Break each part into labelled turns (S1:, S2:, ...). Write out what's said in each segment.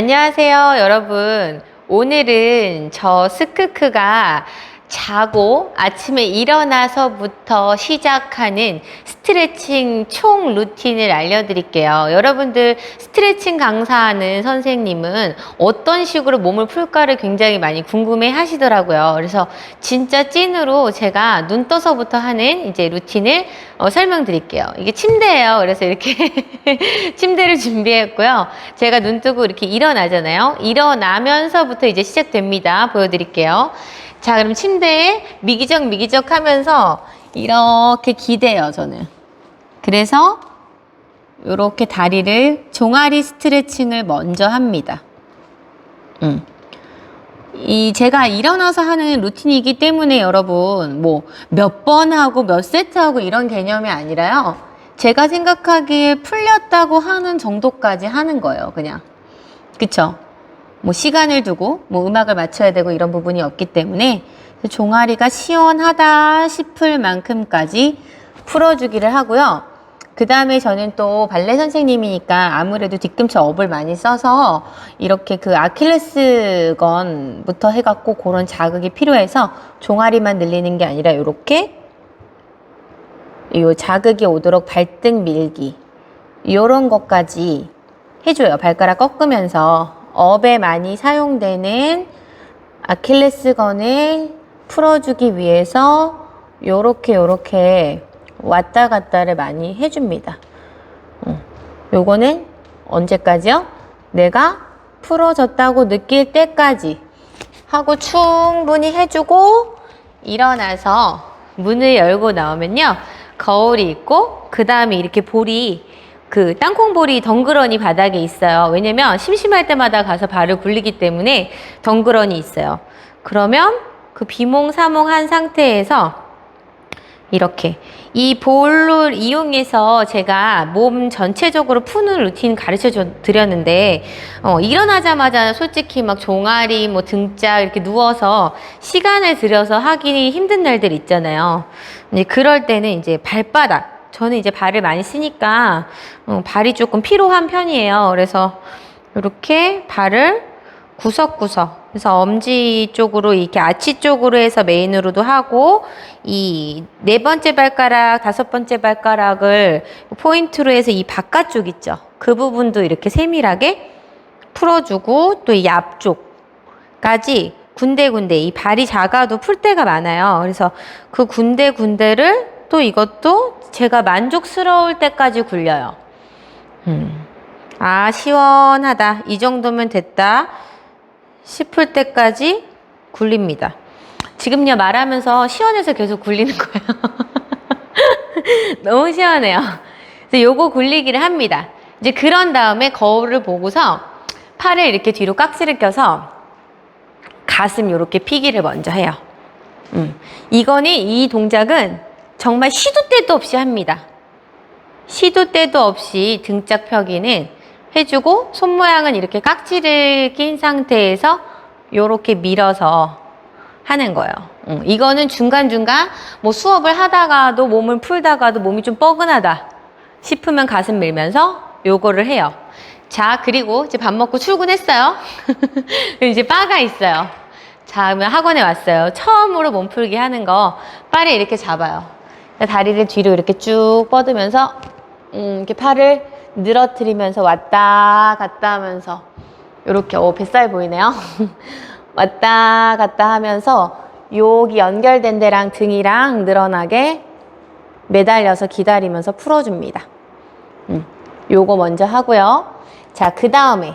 S1: 안녕하세요, 여러분. 오늘은 저 스크크가 자고 아침에 일어나서부터 시작하는 스트레칭 총 루틴을 알려드릴게요. 여러분들 스트레칭 강사하는 선생님은 어떤 식으로 몸을 풀까를 굉장히 많이 궁금해 하시더라고요. 그래서 진짜 찐으로 제가 눈 떠서부터 하는 이제 루틴을 어, 설명드릴게요. 이게 침대예요. 그래서 이렇게 침대를 준비했고요. 제가 눈 뜨고 이렇게 일어나잖아요. 일어나면서부터 이제 시작됩니다. 보여드릴게요. 자, 그럼 침대에 미기적 미기적 하면서 이렇게 기대요, 저는. 그래서 이렇게 다리를 종아리 스트레칭을 먼저 합니다. 음. 이 제가 일어나서 하는 루틴이기 때문에 여러분 뭐 몇 번 하고 몇 세트 하고 이런 개념이 아니라요. 제가 생각하기에 풀렸다고 하는 정도까지 하는 거예요, 그냥. 그쵸? 뭐 시간을 두고 뭐 음악을 맞춰야 되고 이런 부분이 없기 때문에 종아리가 시원하다 싶을 만큼까지 풀어주기를 하고요. 그 다음에 저는 또 발레 선생님이니까 아무래도 뒤꿈치 업을 많이 써서 이렇게 그 아킬레스건부터 해갖고 그런 자극이 필요해서 종아리만 늘리는 게 아니라 이렇게 요 자극이 오도록 발등 밀기 요런 것까지 해줘요. 발가락 꺾으면서 업에 많이 사용되는 아킬레스건을 풀어주기 위해서 요렇게 요렇게 왔다 갔다를 많이 해줍니다. 음, 요거는 언제까지요? 내가 풀어졌다고 느낄 때까지 하고 충분히 해주고 일어나서 문을 열고 나오면요. 거울이 있고 그 다음에 이렇게 볼이 그 땅콩볼이 덩그러니 바닥에 있어요. 왜냐면 심심할 때마다 가서 발을 굴리기 때문에 덩그러니 있어요. 그러면 그 비몽사몽한 상태에서 이렇게 이 볼을 이용해서 제가 몸 전체적으로 푸는 루틴 가르쳐 줘- 드렸는데 어, 일어나자마자 솔직히 막 종아리 뭐 등짝 이렇게 누워서 시간을 들여서 하기 힘든 날들 있잖아요. 이제 그럴 때는 이제 발바닥 저는 이제 발을 많이 쓰니까 어, 발이 조금 피로한 편이에요. 그래서 이렇게 발을 구석구석 그래서 엄지 쪽으로 이렇게 아치 쪽으로 해서 메인으로도 하고 이 네 번째 발가락 다섯 번째 발가락을 포인트로 해서 이 바깥쪽 있죠 그 부분도 이렇게 세밀하게 풀어주고 또 이 앞쪽까지 군데군데 이 발이 작아도 풀 때가 많아요 그래서 그 군데군데를 또 이것도 제가 만족스러울 때까지 굴려요 음. 아 시원하다 이 정도면 됐다 싶을 때까지 굴립니다. 지금요 말하면서 시원해서 계속 굴리는 거예요. 너무 시원해요. 그래서 요거 굴리기를 합니다. 이제 그런 다음에 거울을 보고서 팔을 이렇게 뒤로 깍지를 껴서 가슴 요렇게 피기를 먼저 해요. 음. 이거는 이 동작은 정말 시도 때도 없이 합니다. 시도 때도 없이 등짝 펴기는 해주고 손 모양은 이렇게 깍지를 낀 상태에서 요렇게 밀어서 하는 거예요. 음, 이거는 중간중간 뭐 수업을 하다가도 몸을 풀다가도 몸이 좀 뻐근하다 싶으면 가슴 밀면서 요거를 해요. 자, 그리고 이제 밥 먹고 출근했어요. 이제 바가 있어요. 자, 그러면 학원에 왔어요. 처음으로 몸풀기 하는 거 빨리 이렇게 잡아요. 다리를 뒤로 이렇게 쭉 뻗으면서 음, 이렇게 팔을 늘어뜨리면서 왔다 갔다 하면서 이렇게 오 뱃살 보이네요. 왔다 갔다 하면서 여기 연결된 데랑 등이랑 늘어나게 매달려서 기다리면서 풀어줍니다. 음, 요거 먼저 하고요. 자, 그 다음에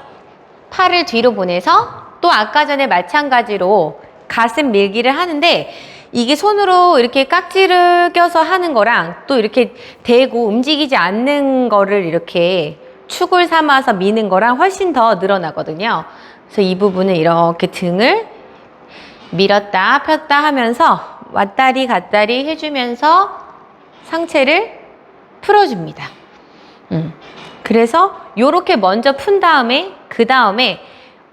S1: 팔을 뒤로 보내서 또 아까 전에 마찬가지로 가슴 밀기를 하는데 이게 손으로 이렇게 깍지를 껴서 하는 거랑 또 이렇게 대고 움직이지 않는 거를 이렇게 축을 삼아서 미는 거랑 훨씬 더 늘어나거든요. 그래서 이 부분은 이렇게 등을 밀었다 폈다 하면서 왔다리 갔다리 해주면서 상체를 풀어줍니다. 음. 그래서 요렇게 먼저 푼 다음에 그 다음에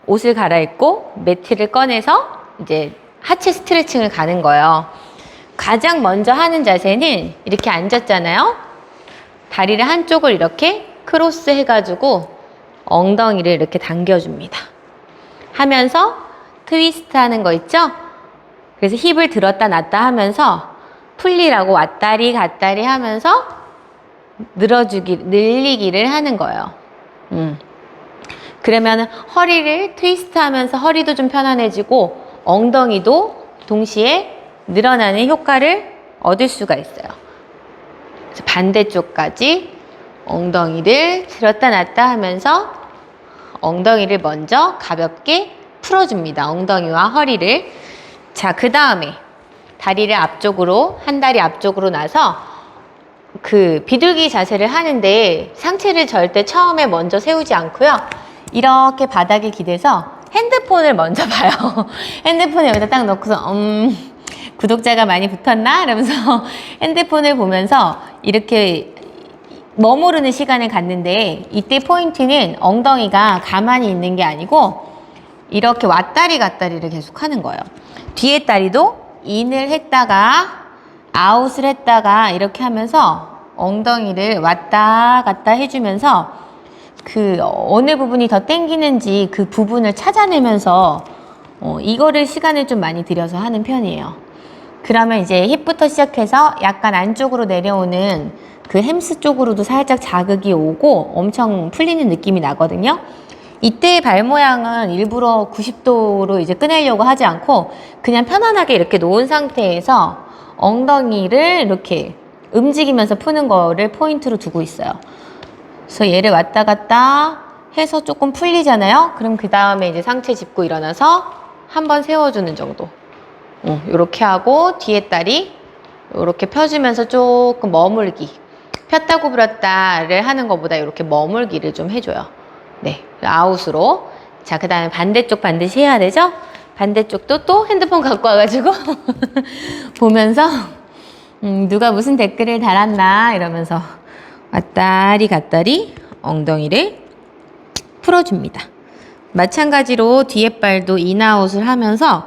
S1: 옷을 갈아입고 매트를 꺼내서 이제 하체 스트레칭을 가는 거예요. 가장 먼저 하는 자세는 이렇게 앉았잖아요. 다리를 한쪽을 이렇게 크로스 해가지고 엉덩이를 이렇게 당겨줍니다. 하면서 트위스트 하는 거 있죠? 그래서 힙을 들었다 놨다 하면서 풀리라고 왔다리 갔다리 하면서 늘어주기, 늘리기를 하는 거예요. 음. 그러면 허리를 트위스트 하면서 허리도 좀 편안해지고 엉덩이도 동시에 늘어나는 효과를 얻을 수가 있어요. 반대쪽까지 엉덩이를 들었다 놨다 하면서 엉덩이를 먼저 가볍게 풀어줍니다. 엉덩이와 허리를. 자, 그 다음에 다리를 앞쪽으로, 한 다리 앞쪽으로 나서 그 비둘기 자세를 하는데 상체를 절대 처음에 먼저 세우지 않고요. 이렇게 바닥에 기대서 핸드폰을 먼저 봐요. 핸드폰을 여기다 딱 놓고서, 음, 구독자가 많이 붙었나? 이러면서 핸드폰을 보면서 이렇게 머무르는 시간을 갖는데 이때 포인트는 엉덩이가 가만히 있는 게 아니고 이렇게 왔다리 갔다리를 계속 하는 거예요. 뒤에 다리도 인을 했다가 아웃을 했다가 이렇게 하면서 엉덩이를 왔다 갔다 해주면서 그 어느 부분이 더 땡기는지 그 부분을 찾아내면서 어, 이거를 시간을 좀 많이 들여서 하는 편이에요. 그러면 이제 힙부터 시작해서 약간 안쪽으로 내려오는 그 햄스 쪽으로도 살짝 자극이 오고 엄청 풀리는 느낌이 나거든요. 이때 발 모양은 일부러 90도로 이제 꺼내려고 하지 않고 그냥 편안하게 이렇게 놓은 상태에서 엉덩이를 이렇게 움직이면서 푸는 거를 포인트로 두고 있어요. 그래서 얘를 왔다 갔다 해서 조금 풀리잖아요. 그럼 그 다음에 이제 상체 짚고 일어나서 한번 세워주는 정도. 어, 이렇게 하고 뒤에 다리 이렇게 펴주면서 조금 머물기. 폈다 구부렸다를 하는 것보다 이렇게 머물기를 좀 해줘요. 네, 아웃으로. 자, 그 다음에 반대쪽 반드시 해야 되죠? 반대쪽도 또 핸드폰 갖고 와가지고 보면서 음, 누가 무슨 댓글을 달았나 이러면서 왔다리 갔다리 엉덩이를 풀어줍니다. 마찬가지로 뒤에 발도 인아웃을 하면서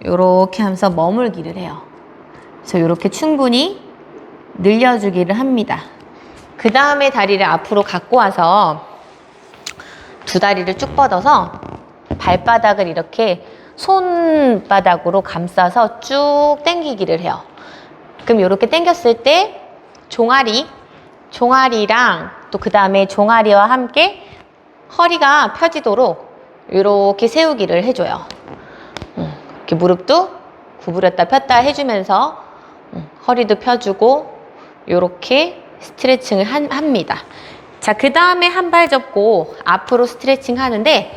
S1: 이렇게 하면서 머물기를 해요. 그래서 이렇게 충분히 늘려주기를 합니다. 그 다음에 다리를 앞으로 갖고 와서 두 다리를 쭉 뻗어서 발바닥을 이렇게 손바닥으로 감싸서 쭉 당기기를 해요. 그럼 이렇게 당겼을 때 종아리, 종아리랑 또 그 다음에 종아리와 함께 허리가 펴지도록 이렇게 세우기를 해줘요. 음, 이렇게 무릎도 구부렸다 폈다 해주면서 음, 허리도 펴주고 이렇게 스트레칭을 한- 합니다. 자, 그 다음에 한 발 접고 앞으로 스트레칭 하는데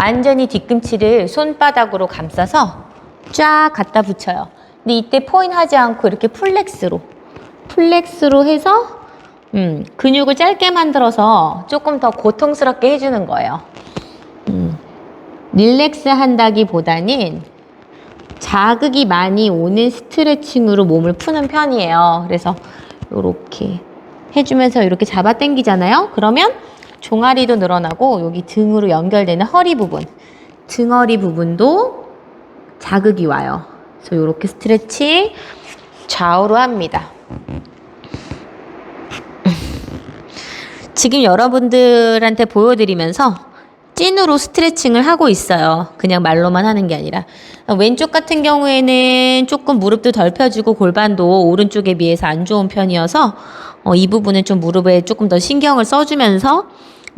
S1: 완전히 뒤꿈치를 손바닥으로 감싸서 쫙 갖다 붙여요. 근데 이때 포인 하지 않고 이렇게 플렉스로 플렉스로 해서 음, 근육을 짧게 만들어서 조금 더 고통스럽게 해주는 거예요. 음, 릴렉스 한다기 보다는 자극이 많이 오는 스트레칭으로 몸을 푸는 편이에요. 그래서 이렇게 해주면서 이렇게 잡아 당기잖아요. 그러면 종아리도 늘어나고 여기 등으로 연결되는 허리 부분, 등허리 부분도 자극이 와요. 그래서 이렇게 스트레칭 좌우로 합니다. 지금 여러분들한테 보여드리면서 찐으로 스트레칭을 하고 있어요. 그냥 말로만 하는 게 아니라. 왼쪽 같은 경우에는 조금 무릎도 덜 펴지고 골반도 오른쪽에 비해서 안 좋은 편이어서 어, 이 부분은 좀 무릎에 조금 더 신경을 써주면서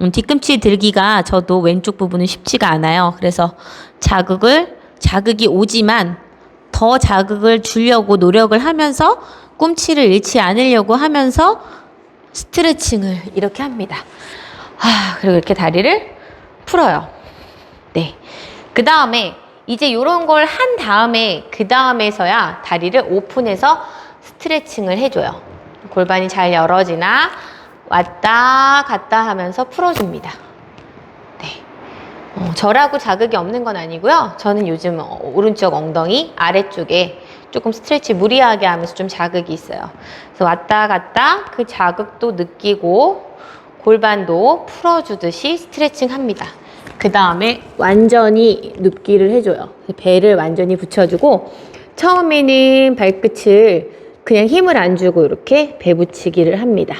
S1: 음, 뒤꿈치 들기가 저도 왼쪽 부분은 쉽지가 않아요. 그래서 자극을, 자극이 오지만 더 자극을 주려고 노력을 하면서 꿈치를 잃지 않으려고 하면서 스트레칭을 이렇게 합니다. 아, 그리고 이렇게 다리를 풀어요. 네. 그 다음에 이제 이런 걸 한 다음에 그 다음에서야 다리를 오픈해서 스트레칭을 해줘요. 골반이 잘 열어지나 왔다 갔다 하면서 풀어줍니다. 네. 어, 저라고 자극이 없는 건 아니고요. 저는 요즘 어, 오른쪽 엉덩이 아래쪽에 조금 스트레치 무리하게 하면서 좀 자극이 있어요. 그래서 왔다 갔다 그 자극도 느끼고 골반도 풀어주듯이 스트레칭 합니다. 그 다음에 완전히 눕기를 해줘요. 배를 완전히 붙여주고 처음에는 발끝을 그냥 힘을 안 주고 이렇게 배 붙이기를 합니다.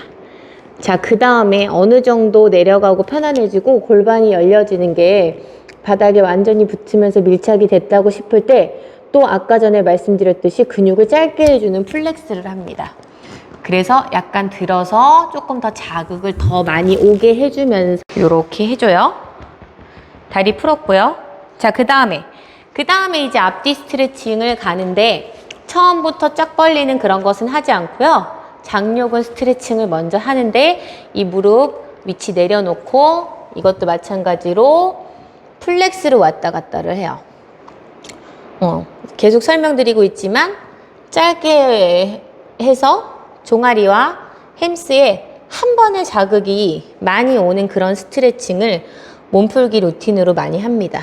S1: 자, 그 다음에 어느 정도 내려가고 편안해지고 골반이 열려지는 게 바닥에 완전히 붙으면서 밀착이 됐다고 싶을 때 또 아까 전에 말씀드렸듯이 근육을 짧게 해주는 플렉스를 합니다. 그래서 약간 들어서 조금 더 자극을 더 많이 오게 해주면서 이렇게 해줘요. 다리 풀었고요. 자, 그 다음에 그 다음에 이제 앞뒤 스트레칭을 가는데 처음부터 쫙 벌리는 그런 것은 하지 않고요. 장요근 스트레칭을 먼저 하는데 이 무릎 위치 내려놓고 이것도 마찬가지로 플렉스를 왔다 갔다를 해요. 어, 계속 설명드리고 있지만 짧게 해서 종아리와 햄스에 한 번의 자극이 많이 오는 그런 스트레칭을 몸풀기 루틴으로 많이 합니다.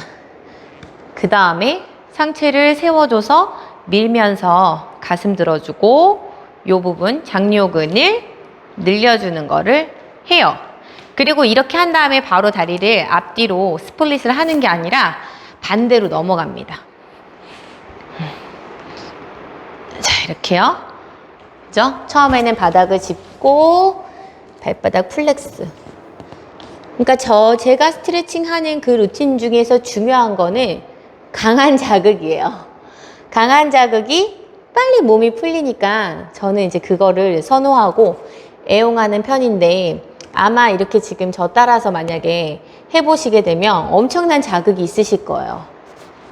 S1: 그 다음에 상체를 세워줘서 밀면서 가슴 들어주고 요 부분 장요근을 늘려주는 거를 해요. 그리고 이렇게 한 다음에 바로 다리를 앞뒤로 스플릿을 하는 게 아니라 반대로 넘어갑니다. 자, 이렇게요. 그죠? 처음에는 바닥을 짚고 발바닥 플렉스. 그러니까 저 제가 스트레칭 하는 그 루틴 중에서 중요한 거는 강한 자극이에요. 강한 자극이 빨리 몸이 풀리니까 저는 이제 그거를 선호하고 애용하는 편인데 아마 이렇게 지금 저 따라서 만약에 해보시게 되면 엄청난 자극이 있으실 거예요.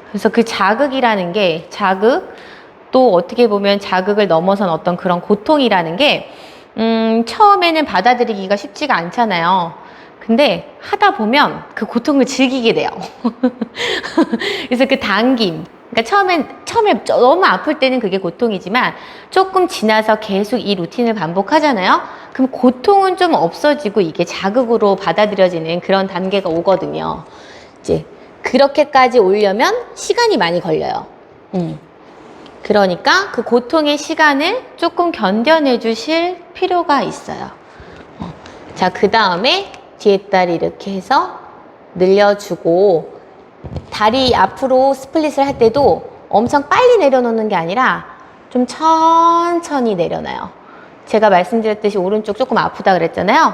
S1: 그래서 그 자극이라는 게 자극 또 어떻게 보면 자극을 넘어선 어떤 그런 고통이라는 게 음, 처음에는 받아들이기가 쉽지가 않잖아요. 근데 하다 보면 그 고통을 즐기게 돼요. 그래서 그 당김. 그러니까 처음엔, 처음에 너무 아플 때는 그게 고통이지만 조금 지나서 계속 이 루틴을 반복하잖아요. 그럼 고통은 좀 없어지고 이게 자극으로 받아들여지는 그런 단계가 오거든요. 이제 그렇게까지 오려면 시간이 많이 걸려요. 음. 그러니까 그 고통의 시간을 조금 견뎌내 주실 필요가 있어요. 어. 자, 그 다음에 뒤에 다리 이렇게 해서 늘려주고 다리 앞으로 스플릿을 할 때도 엄청 빨리 내려놓는 게 아니라 좀 천천히 내려놔요. 제가 말씀드렸듯이 오른쪽 조금 아프다 그랬잖아요.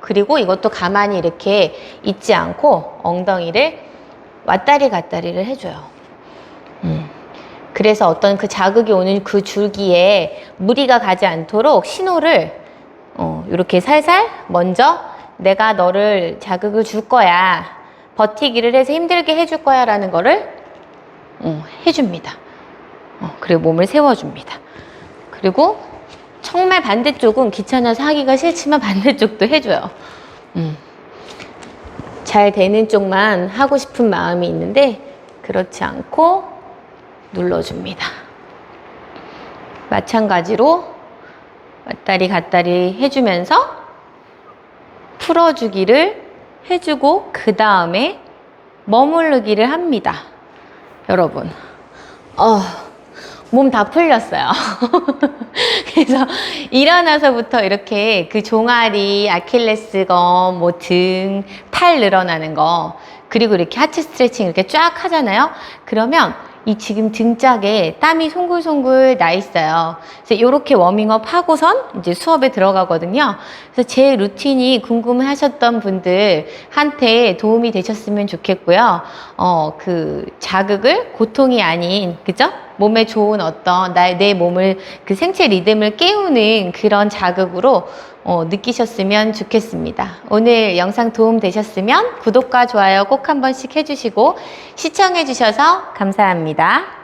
S1: 그리고 이것도 가만히 이렇게 있지 않고 엉덩이를 왔다리 갔다리를 해줘요. 음. 그래서 어떤 그 자극이 오는 그 줄기에 무리가 가지 않도록 신호를 어, 이렇게 살살 먼저 내가 너를 자극을 줄 거야. 버티기를 해서 힘들게 해줄 거야. 라는 거를 어, 해줍니다. 어, 그리고 몸을 세워줍니다. 그리고 정말 반대쪽은 귀찮아서 하기가 싫지만 반대쪽도 해줘요. 음. 잘 되는 쪽만 하고 싶은 마음이 있는데 그렇지 않고 눌러줍니다. 마찬가지로 왔다리 갔다리 해주면서 풀어주기를 해주고 그 다음에 머무르기를 합니다. 여러분, 어, 몸 다 풀렸어요. 그래서 일어나서부터 이렇게 그 종아리, 아킬레스건, 뭐 등, 팔 늘어나는 거, 그리고 이렇게 하체 스트레칭 이렇게 쫙 하잖아요. 그러면 이 지금 등짝에 땀이 송글송글 나 있어요. 그래서 이렇게 워밍업 하고선 이제 수업에 들어가거든요. 그래서 제 루틴이 궁금해 하셨던 분들한테 도움이 되셨으면 좋겠고요. 어, 그 자극을 고통이 아닌, 그죠? 몸에 좋은 어떤 나의 내 몸을 그 생체 리듬을 깨우는 그런 자극으로 어, 느끼셨으면 좋겠습니다. 오늘 영상 도움 되셨으면 구독과 좋아요 꼭 한 번씩 해주시고 시청해주셔서 감사합니다.